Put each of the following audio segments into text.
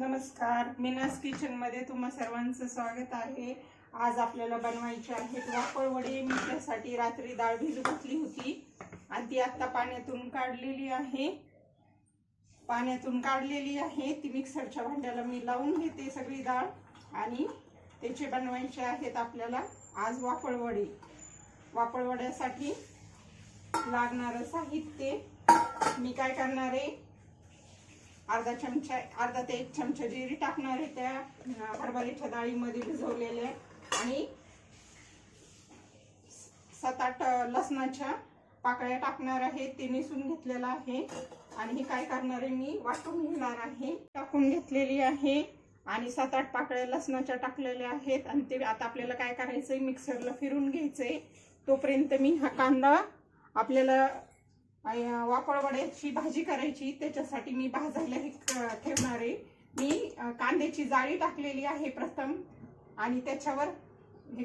नमस्कार मीनास किचनमध्ये तुम्हा सर्वांचं स्वागत आहे. आज आपल्याला बनवायचे आहेत वापरवडे मी त्यासाठी रात्री डाळ भिजू घातली होती. आणि ती आत्ता पाण्यातून काढलेली आहे. पाण्यातून काढलेली आहे. ती मिक्सरच्या भांड्याला मी लावून घेते सगळी डाळ. आणि त्याचे बनवायचे आहेत आपल्याला आज वाफळ वडे. लागणारं साहित्य मी काय करणार आहे? अर्धा चमचा अर्धा ते एक चमचा जिरी टाकणार आहे त्या हरभऱ्याच्या डाळीमध्ये भिजवलेल्या. आणि सात आठ लसणाच्या पाकळ्या टाकणार आहे ते निसून घेतलेलं आहे. आणि हे काय करणार आहे मी वाटून घेणार आहे. टाकून घेतलेली आहे. आणि सात आठ पाकळ्या लसणाच्या टाकलेल्या आहेत. आणि ते आता आपल्याला काय करायचंय मिक्सरला फिरून घ्यायचंय. तोपर्यंत मी हा कांदा आपल्याला आणि भाजी करायची त्याच्यासाठी मी भाजायला हे ठेवणार आहे. मी कांद्याची जाळी टाकलेली आहे प्रथम आणि त्याच्यावर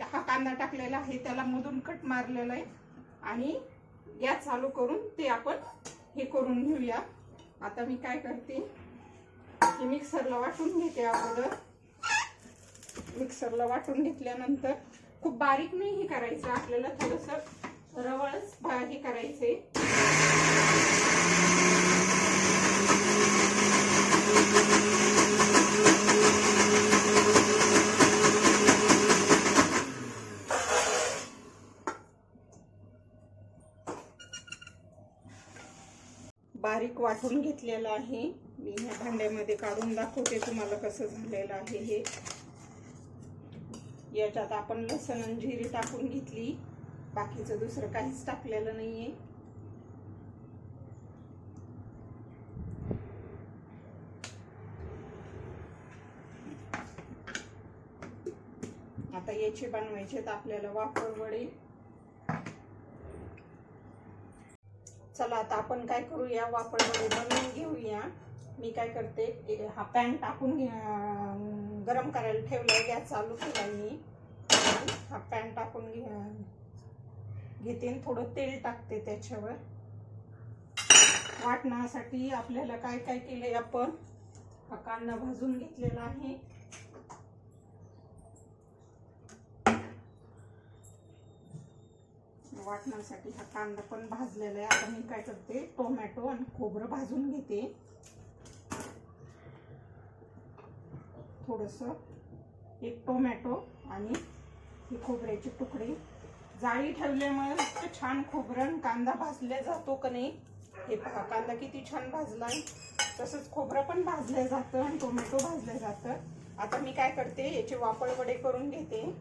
हा कांदा टाकलेला आहे त्याला मधून कट मारलेला आहे आणि गॅस चालू करून ते आपण हे करून घेऊया. आता मी काय करते की मिक्सरला वाटून घेते अगोदर. मिक्सरला वाटून घेतल्यानंतर खूप बारीक नाही हे करायचं आपल्याला थोडंसं रवळच हे करायचे. बारीक वाटून घेतलेलं आहे. मी ह्या भांड्यामध्ये काढून दाखवते तुम्हाला कसं झालेलं आहे हे. याच्यात आपण लसण आणि जिरी टाकून घेतली. बाकीचं दुसरं काहीच टाकलेलं नाहीये. आता याचे बनवायचे तर आपल्याला वापर वडे. चला आता आपण काय करूया? वापर वडे बनवून घेऊया. मी काय करते हा पॅन टाकून गरम करायला ठेवला गॅस चालू केला मी. हा पॅन टाकून घे- घेते आणि थोडं तेल टाकते त्याच्यावर. वाटण्यासाठी आपल्याला काय काय केलंय आपण? हा कांदा भाजून घेतलेला आहे. वाटण्यासाठी हा कांदा पण भाजलेला आहे. आता मी काय करते टोमॅटो आणि खोबरं भाजून घेते. थोडस एक टोमॅटो आणि हे खोबऱ्याचे तुकडे. जाळी ठेवल्यामुळे छान खोबरं कांदा भाजल्या जातो का नाही? हे पहा कांदा किती छान भाजला तसंच खोबरं पण भाजलं जातं आणि टोमॅटो भाजलं जातं. आता मी काय करते याचे वापळ वडे करून घेते.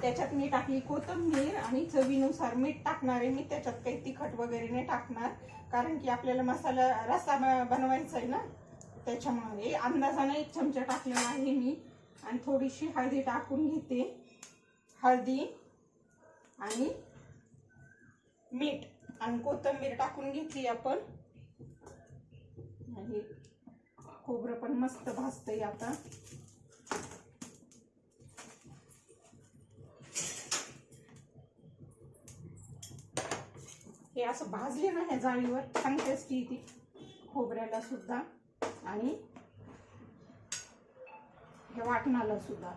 त्याच्यात मी टाकली कोथिंबीर आणि चवीनुसार मीठ टाकणार आहे. मी त्याच्यात काही तिखट वगैरे नाही टाकणार कारण की आपल्याला मसाला रस्सा ब- बनवायचा आहे ना? त्याच्यामुळे. अंदाजाने एक चमचा टाकलेला आहे मी. आणि थोडीशी हळदी टाकून घेते. हळदी. आणि मीठ आणि कोथिंबीर टाकून घेतली आपण. आणि खोबरं पण मस्त भाजतंय आता. हे असं भाजले ना ह्या जाळीवर छान टेस्टी ती खोबऱ्याला सुद्धा आणि हे वाटणाला सुद्धा.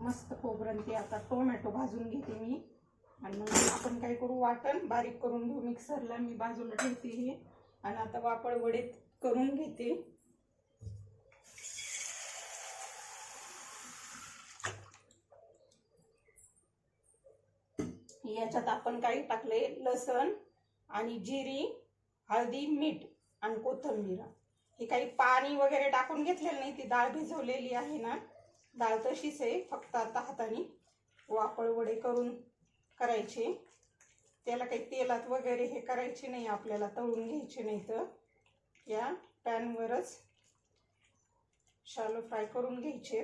मस्त खोबरं ते आता टोमॅटो भाजून घेते मी. आणि मग आपण काय करू वाटण बारीक करून घेऊ मिक्सरला मी बाजूला ठेवते हे. आणि आता वापळ वडीत करून घेते. याच्यात आपण काही टाकले लसण आणि जिरी हळदी मीठ आणि कोथिंबीर. हे काही पाणी वगैरे टाकून घेतलेलं नाही ती डाळ भिजवलेली आहे ना. डाळ तशीच आहे फक्त आता हाताने वापळ वडे करून करायचे. त्याला काही तेलात वगैरे हे करायचे नाही आपल्याला तळून घ्यायचे नाही तर. या पॅनवरच शालो फ्राय करून घ्यायचे.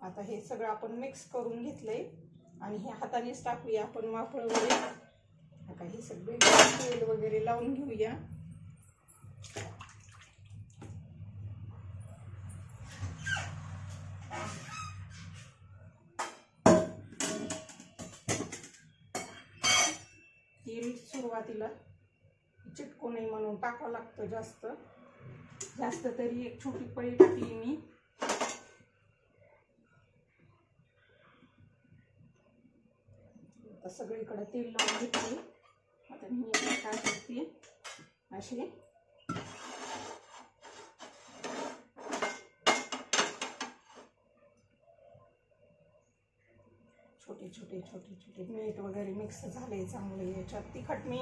आता हे सगळं आपण मिक्स करून घेतलंय आणि हे हातानेच टाकूया आपण वाफळ वगैरे आता हे सगळे तेल वगैरे लावून घेऊया. सुरुवातीला चिटकू नये म्हणून टाकावं लागतं जास्त. जास्त तरी एक छोटी पळी टाकली मी. सगळीकडे तेल लावून घेतले. आता मी काय करते. असे. छोटे छोटे छोटे मीठ वगैरे मिक्स झाले चांगले. याच्यात तिखट मी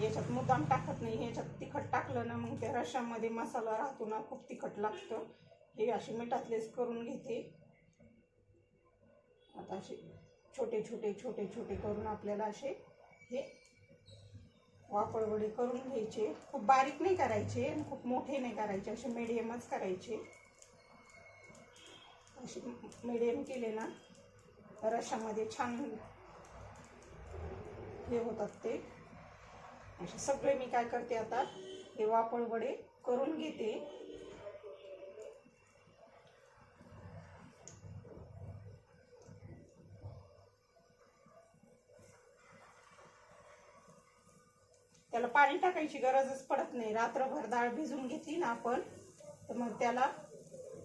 याच्यात मुद्दाम टाकत नाही. याच्यात तिखट टाकलं ना मग त्या रशामध्ये मसाला राहतो ना खूप तिखट लागतं. हे अशी मिठातलेच करून घेते. आता असे छोटे छोटे छोटे छोटे करून आपल्याला असे हे वापरवडे करून घ्यायचे. खूप बारीक नाही करायचे आणि खूप मोठे नाही करायचे. असे मिडियमच करायचे. असे मिडियम केले ना रशामध्ये छान हे होतात ते. असे सगळे मी काय करते आता हे वापळ वडे करून घेते. त्याला पाणी टाकायची गरजच पडत नाही. रात्रभर डाळ भिजून घेतली ना आपण तर मग त्याला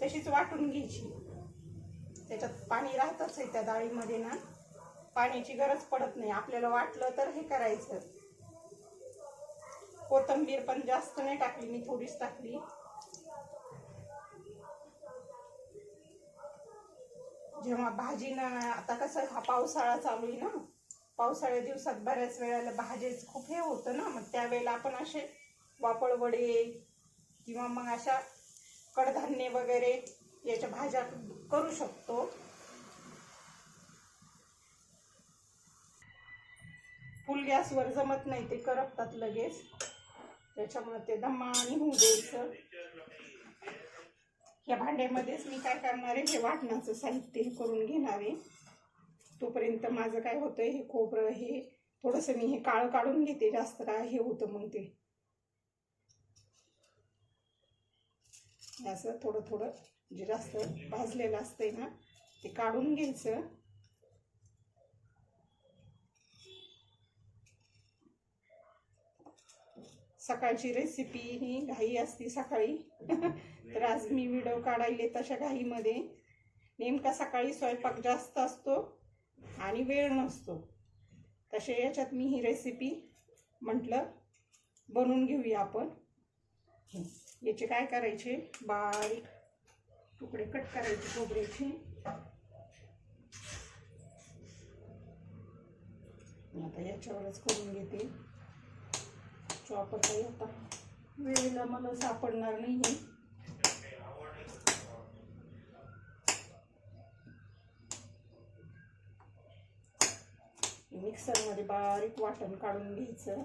तशीच वाटून घ्यायची. त्याच्यात पाणी राहतच आहे त्या डाळीमध्ये ना. पाण्याची गरज पडत नाही. आपल्याला वाटलं तर हे करायचं. कोथंबीर पण जास्त नाही टाकली मी थोडीच टाकली. जेव्हा भाजी ना आता कसं हा पावसाळा चालू आहे ना. पावसाळ्या दिवसात बऱ्याच वेळेला भाजीच खूप हे होतं ना. मग त्यावेळेला आपण असे वापळ वडे किंवा मग अशा कडधान्य वगैरे याच्या भाज्या करू शकतो. फुल गॅसवर जमत नाही ते करपतात लगेच. त्याच्यामुळे ते दमाने होऊ द्यायचं. या भांड्यामध्येच मी काय करणार आहे हे वाटणाचं साहित्य हे करून घेणार आहे. तोपर्यंत माझं काय होतं हे खोबरं हे थोडंसं मी हे काळं काढून घेते जास्त काय हे होतं मग ते. असं थोडं थोडं जे जास्त भाजलेलं असतंय ना ते काढून घ्यायचं. सकाळची रेसिपी ही घाई असती सकाळी. तर आज मी व्हिडिओ काढायले तशा घाईमध्ये. नेमका सकाळी स्वयंपाक जास्त असतो आणि वेळ नसतो. तसे याच्यात मी ही रेसिपी म्हटलं बनवून घेऊया आपण. याचे काय करायचे? बारीक तुकडे कट करायचे खोबऱ्याचे. आता याच्यावरच करून घेते. चॉपर काही आता वेळेला मला सापडणार नाही आहे मिक्सरमध्ये बारीक वाटण काढून घ्यायचं.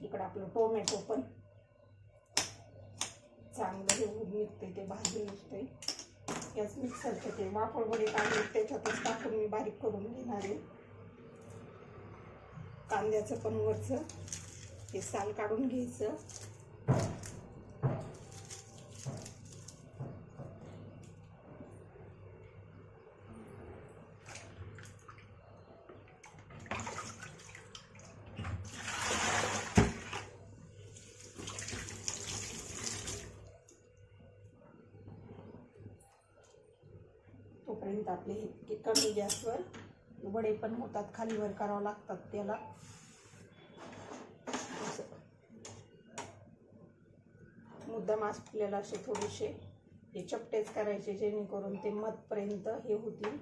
इकडं आपलं टोमॅटो पण. चांगलं हे होऊन निघते ते भाजून निघते याच मिक्सरचं ते वाफळ वडे काढले त्याच्यातच टाकून मी बारीक करून घेणार आहे. कांद्याचं पण वरचं ते साल काढून घ्यायचं. तोपर्यंत आपले इतके कमी गॅसवर वडे पण होतात खालीवर करावं लागतात त्याला. असं. मुद्दाम आपल्याला असे थोडेसे हे चपटेच करायचे जेणेकरून ते मधपर्यंत हे होतील.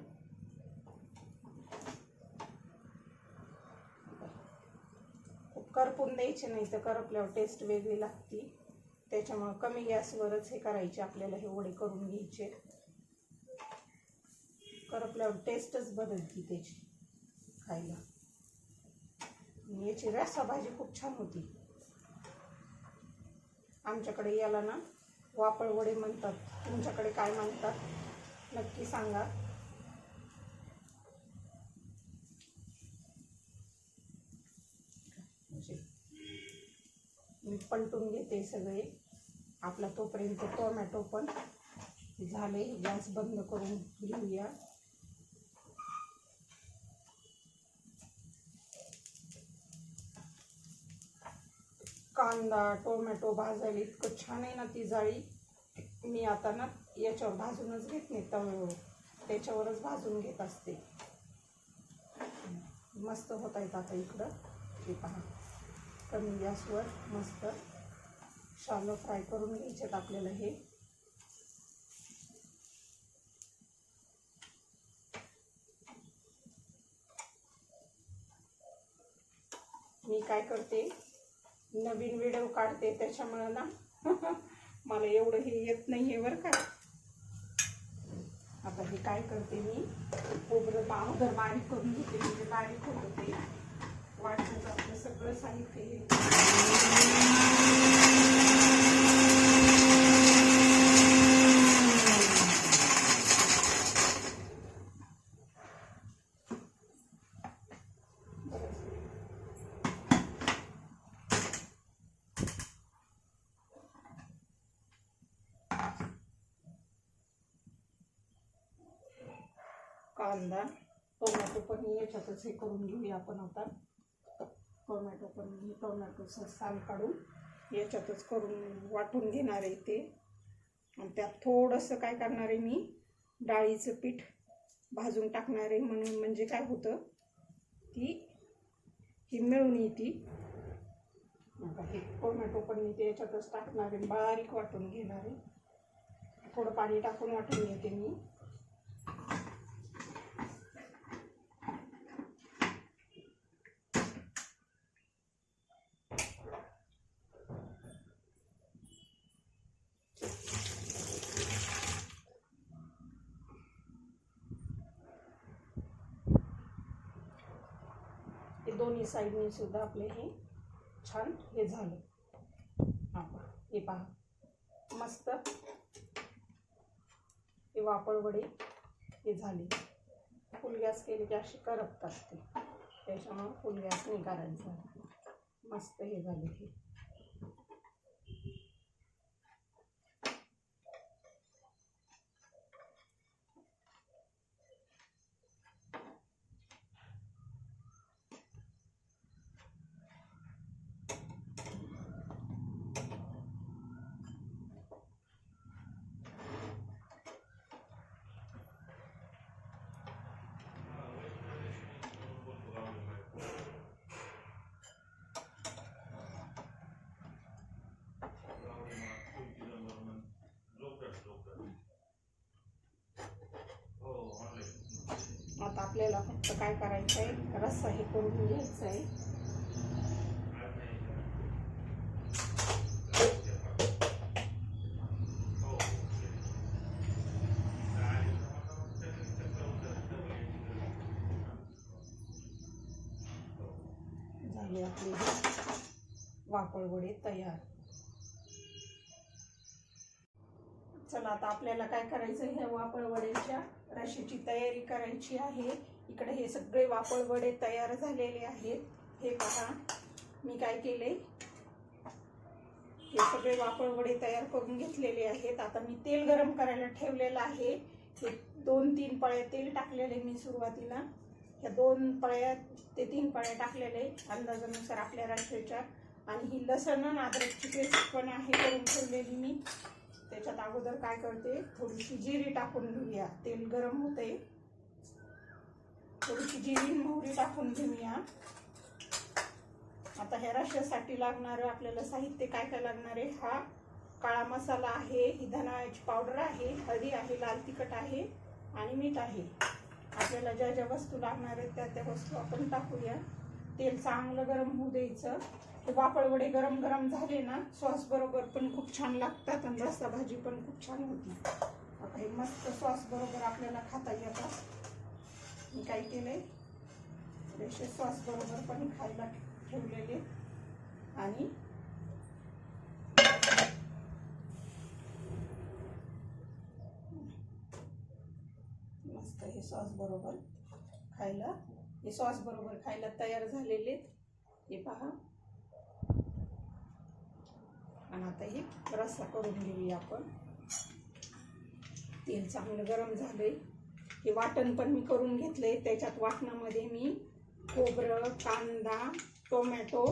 करपून द्यायचे नाही तर करपल्यावर टेस्ट वेगळी लागती. त्याच्यामुळं कमी गॅसवरच हे करायचे आपल्याला हे वडे करून घ्यायचे. करपल्यावर टेस्टच बदलती त्याची खायला. याची रसा भाजी खूप छान होती. आमच्याकडे याला ना वापळवडे म्हणतात. तुमच्याकडे काय म्हणतात? नक्की सांगा. म्हणजे मी पलटून घेते सगळे. आपला तोपर्यंत टोमॅटो पण झाले. गॅस बंद करून घेऊया. कांदा टोमॅटो भाजायला इतकं छान आहे ना ती जाळी. मी आता ना याच्यावर भाजूनच घेत नाही तव्यावर. त्याच्यावरच भाजून घेत असते. मस्त होत आहेत आता इकडं. ते पहा. कमी गॅसवर मस्त शालो फ्राय करून घ्यायच्यात आपल्याला हे. मी काय करते? नवीन व्हिडिओ काढते त्याच्यामुळं ना मला एवढं हे येत नाही आहे बरं का. आता हे काय करते मी खोबरं पावडर बारीक करून घेते म्हणजे बारीक होते ते. आपलं सगळं साहित्य हे कांदा. टोमॅटो पण याच्यातच हे करून घेऊया आपण आता. टोमॅटो पण मी टोमॅटोचं साल काढून याच्यातच करून वाटून घेणार आहे ते. आणि त्यात थोडंसं काय करणार आहे मी डाळीचं पीठ भाजून टाकणार आहे म्हणून म्हणजे काय होतं ती ही मिळून येते. हे टोमॅटो पण मी ते याच्यातच टाकणार आहे बारीक वाटून घेणार आहे. थोडं पाणी टाकून वाटून घेते मी हे दोन्ही साईडनी सुद्धा आपले हे छान हे झालं. हे पहा. मस्त. हे वापळ वडे हे झाले. फुल गॅस केले की अशी करपतात ते. त्याच्यामुळं फुल गॅस नाही मस्त हे झाले हे. आपल्याला फक्त काय करायचं आहे रस्सा हे करून घ्यायचं आहे झाली आपली वाकळवडे तयार. चला आता आपल्याला काय करायचं ह्या वापळ वड्याच्या रशीची तयारी करायची आहे. इकडे हे सगळे वापळ वडे तयार झालेले आहेत. हे पहा मी काय केले हे सगळे वापळ वडे तयार करून घेतलेले आहेत. आता मी तेल गरम करायला ठेवलेलं आहे. हे दोन तीन पळ्या तेल टाकलेले मी सुरुवातीला. ह्या दोन पळ्या ते तीन पळ्या टाकलेले अंदाजानुसार आपल्या राशीच्या. आणि ही लसण आणि अद्रकची पेस्ट पण आहे करून ठेवलेली मी. त्याच्यात अगोदर काय करते? थोडीशी जिरी टाकून घेऊया. तेल गरम होते थोडीशी जिरी मोहरी टाकून घेऊया. आता ह्या रश्यासाठी लागणारं आपल्याला साहित्य काय काय लागणार आहे? हा काळा मसाला आहे ही धनाची पावडर आहे हळदी आहे लाल तिखट आहे आणि मीठ आहे. आपल्याला ज्या ज्या वस्तू लागणार आहेत त्या त्या वस्तू आपण टाकूया. तेल चांगलं गरम होऊ द्यायचं. ते वापळ वडे गरम गरम झाले ना सॉस बरोबर पण खूप छान लागतात आणि रस्सा भाजी पण खूप छान होती. आता हे मस्त सॉस बरोबर आपल्याला खाता येतात. मी काय केलंय थोडेसे सॉस बरोबर पण खायला ठेवलेले. आणि मस्त हे सॉस बरोबर खायला हे सॉस बरोबर खायला तयार झालेले. हे पहा. आणि आता हे रस्सा करून घेऊया आपण. तेल चांगलं गरम झालंय. हे वाटण पण मी करून घेतलंय. त्याच्यात वाटणामध्ये मी खोबरं कांदा टोमॅटो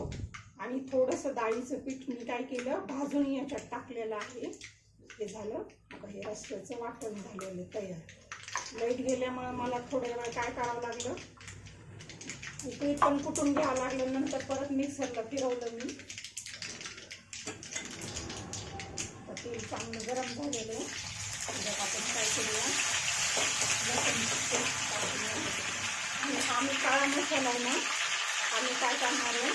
आणि थोडंसं डाळीचं पीठ मी काय केलं? भाजून याच्यात टाकलेलं आहे. हे झालं. आता हे रस्त्याचं वाटण झालेलं तयार. लाइट गेल्यामुळं मला थोड्या वेळ काय करावं लागलं? पीठ पण कुटून घ्यावं लागलं? नंतर परत मिक्सरला फिरवलं मी आता तेल चांगलं गरम झालेलं आहे. त्याच्यात आपण काय करूया? टाकूया. आणि आम्ही काळा मसाला ना आम्ही काय करणार आहे?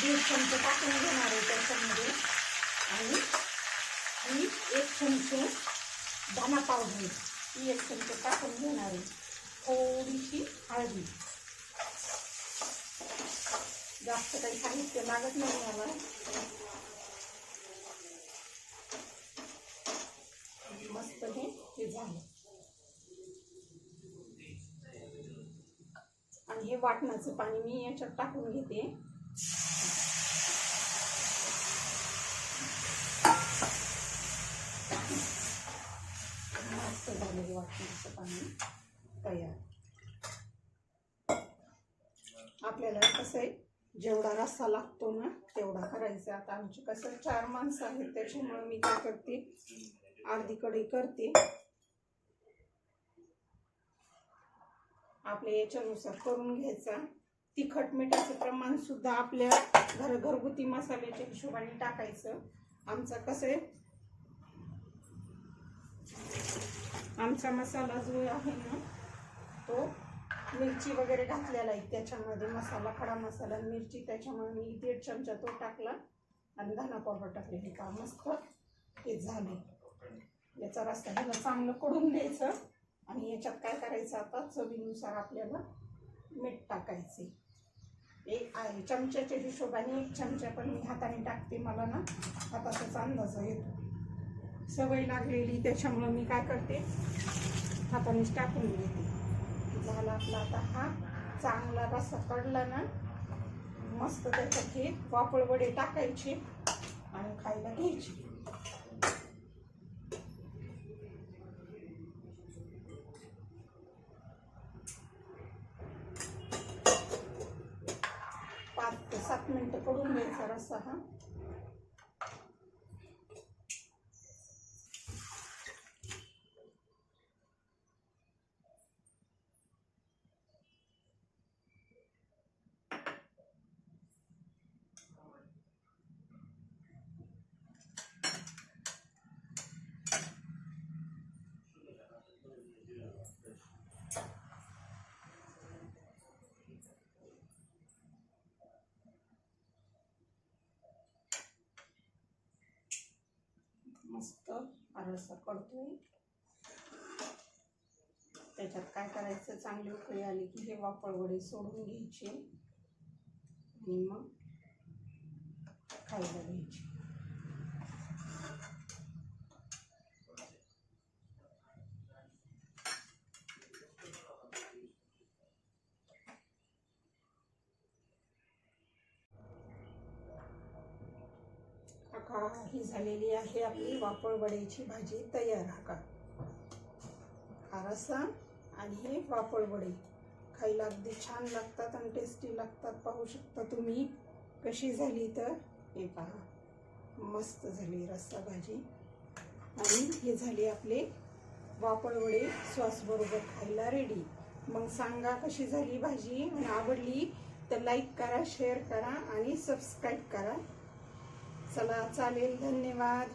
दीड चमचे टाकून घेणार आहे त्याच्यामध्ये. आणि आणि एक चमचे दाना पावडर ही एक चमचे टाकून घेणार आहे. थोडीशी हळदी. जास्त काही साहित्य लागत नाही मला. मस्त हे हे झालं. आणि हे वाटणाचं पाणी मी याच्यात टाकून घेते. मस्त झालं हे वाटणाचं पाणी तयार. आपल्याला कसं आहे जेवढा रस्सा लागतो ना तेवढा करायचा. आता आमची कसं चार माणसं आहेत त्याच्यामुळे मी काय करते अर्धी कढई करते. आपल्या याच्यानुसार करून घ्यायचा. तिखट मिठाचं प्रमाण सुद्धा आपल्या घर घरगुती मसाल्याच्या हिशोबाने टाकायचं. आमचा कसं आहे? आमचा मसाला जो आहे ना तो मिरची वगैरे घातलेला आहे. त्याच्यामध्ये मसाला खडा मसाला मिरची त्याच्यामुळे मी दीड चमचा तो टाकला. आणि धना पावडर टाकले हे का मस्त ते झाले. याचा रस्ता ह्याला चांगलं कडून द्यायचं. आणि याच्यात काय करायचं आता? चवीनुसार आपल्याला मीठ टाकायचे. एक आहे चमच्याच्या हिशोबाने एक चमचा पण मी हाताने टाकते मला ना. हाताचाच अंदाज येतो सवय लागलेली त्याच्यामुळं मी काय करते? हातानेच टाकून घेते झाला आपला आता हा चांगला रस्सा कडला ना मस्त त्याच्यात हे वापळ वडे टाकायचे आणि खायला घ्यायची. सहा रस्सा हा मस्त आरसा करतोय. त्याच्यात काय करायचं चांगली उकळी आली की हे वापळवडे सोडून घ्यायचे. आणि मग खायला घ्यायचे. काका ही झालेली आहे आपली वापळवड्याची भाजी तयार हा का हा रस्सा आणि हे वापळवडे खायला अगदी छान लागतात आणि टेस्टी लागतात. पाहू शकता तुम्ही कशी झाली तर. हे पहा. मस्त झाली रस्सा भाजी. आणि हे झाले आपले वापळवडे सॉसबरोबर सॉस बरोबर खायला रेडी मग सांगा कशी झाली भाजी. आणि आवडली तर लाईक करा शेअर करा आणि सबस्क्राईब करा. चला चालेल धन्यवाद.